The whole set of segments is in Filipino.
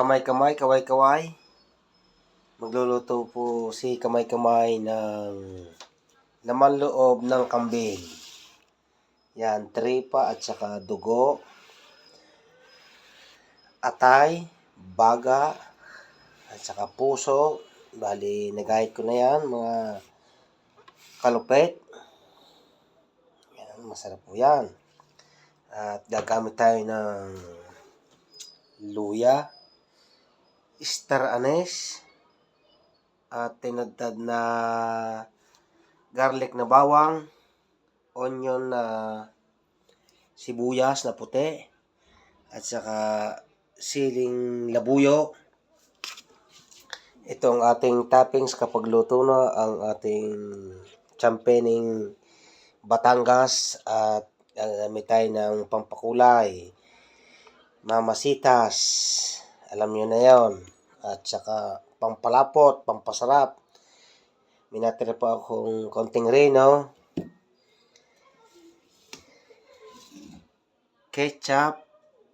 kamay-kamay, kaway-kaway. Magluluto po si kamay-kamay ng laman loob ng kambing. Yan, tripa at saka dugo. Atay, baga, at saka puso. Bali, nagahit ko na yan, mga kalupet. Yan, masarap po yan. At gagamit tayo ng luya, star anise, at tinadtad na garlic na bawang, onion na sibuyas na puti, at saka siling labuyo. Itong ating toppings kapag luto na ang ating champening Batangas at gagamit tayo ng pampakulay, mamasitas, alam nyo na yon at saka pampalapot, pampasarap. Minatira pa akong konting reno, ketchup,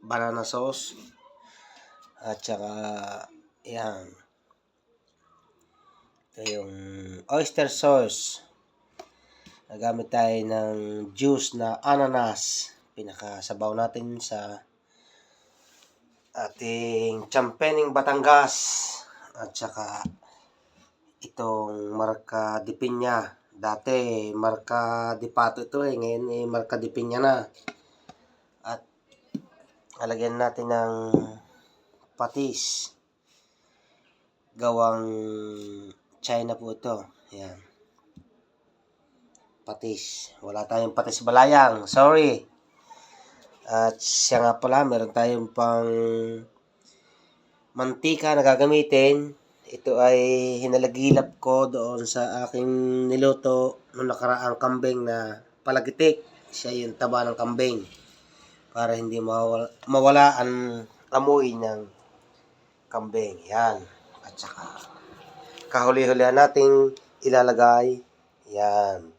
banana sauce, at saka yan. Ito yung oyster sauce. Nagamit tayo ng juice na ananas. Pinakasabaw natin sa ating champening Batangas. At saka itong marka Piña. Dati marka di Pato ito eh. Ngayon eh marka Piña na. At alagyan natin ng patis. Gawang China po ito. Yan. Patis. Wala tayong patis balayang. Sorry. At siya nga pala, meron tayong pang mantika na gagamitin. Ito ay hinalagilap ko doon sa aking niluto nung nakaraang kambing na palagitik. Siya yung taba ng kambing. Para hindi mawala, mawala ang amoy ng kambing. Yan. At saka kahuli-hulihan nating ilalagay. Yan.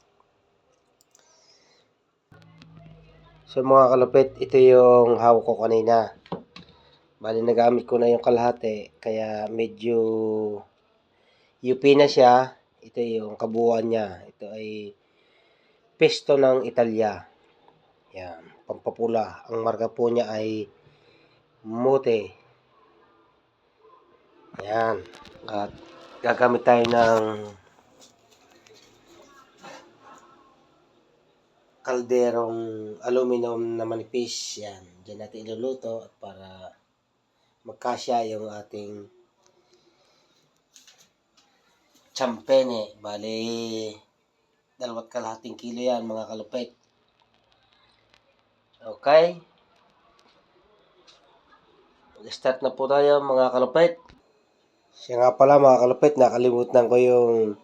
So mga kalupit, ito yung hawak ko kanina. Bali nagamit ko na yung kalahati, kaya medyo UP na siya. Ito yung kabuuan niya. Ito ay pesto ng Italia. Yan, pampapula. Ang marka po niya ay Mote. Yan. At gagamit tayo ng kalderong aluminum na manipis. Yan. Diyan natin iluluto at para magkasya yung ating champene. Bali, dalawat kalahating kilo yan mga kalupit. Okay. Mag-start na po tayo mga kalupit. Siya nga pala mga kalupit, nakalimutan ko yung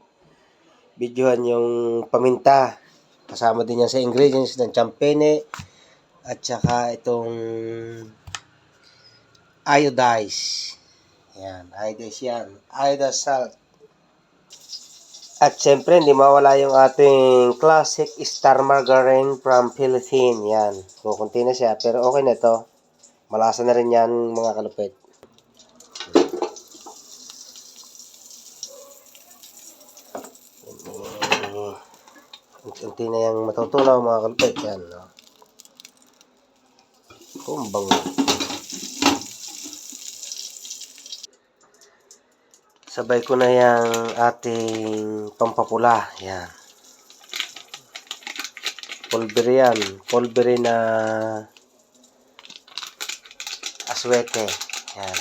videohan yung paminta. Kasama din yan sa ingredients ng champene at saka itong iodize. Yan, iodize yan. Iodize salt. At syempre, hindi mawala yung ating classic star margarine from Philippines. Yan. Kukunti na siya, pero okay na to. Malasa na rin yan mga kalupit. Unti na yung matutunaw mga kalupit. Yan. No? Kumbang. Sabay ko na yung ating pampapula. Yan. Pulbere yan. Pulbere na aswete. Yan.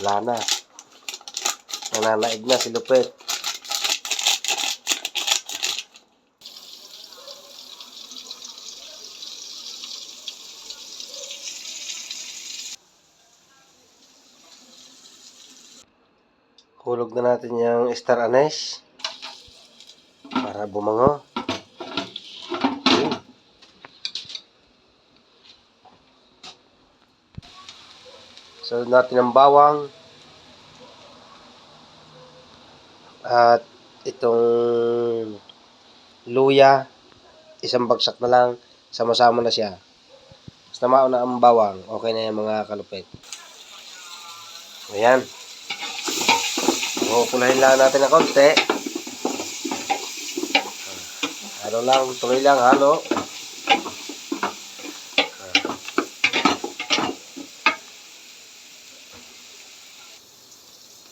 Wala na. Nananaig na si Lupet. Hulog na natin yung star anise para bumango. So natin ang bawang at itong luya isang bagsak na lang sama-sama na siya Basta mauna ang bawang. Okay na yan mga kalupit. Ayan. Pupulahin lang natin ng konti. Halo lang, tuloy lang, halo.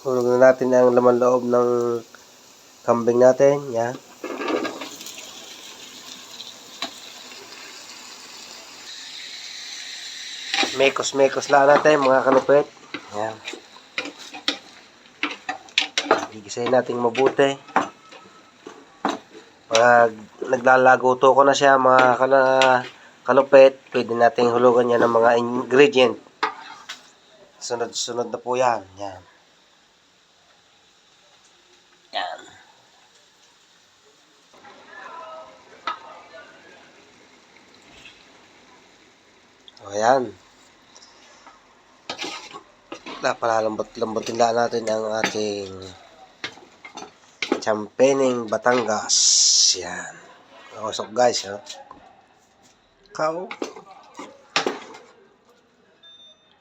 Hulog na natin ang laman loob ng kambing natin. Yan. Mekos-mekos lang natin mga kalupit. Yan. Gigisahin natin mabuti. Pag naglalago to ko na siya mga kala, kalupit, pwede nating hulugan yan ng mga ingredient. Sunod-sunod na po yan. Yan. Yan. O yan. Napalalambot-lambotin lang natin ang ating champening Batangas. Yan. Usok guys, ha. Kao.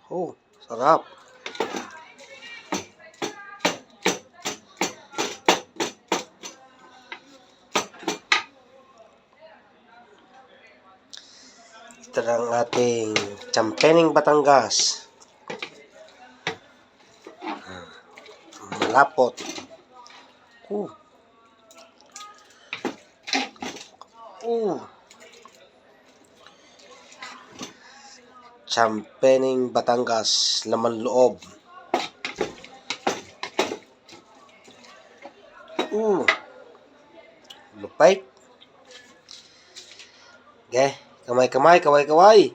Oh, sarap. Ito na ang ating champening Batangas. Malapot. Uh. Uh. Champening Batangas, laman loob. Uh. Lupay. Okay. Kamay-kamay, kaway-kaway.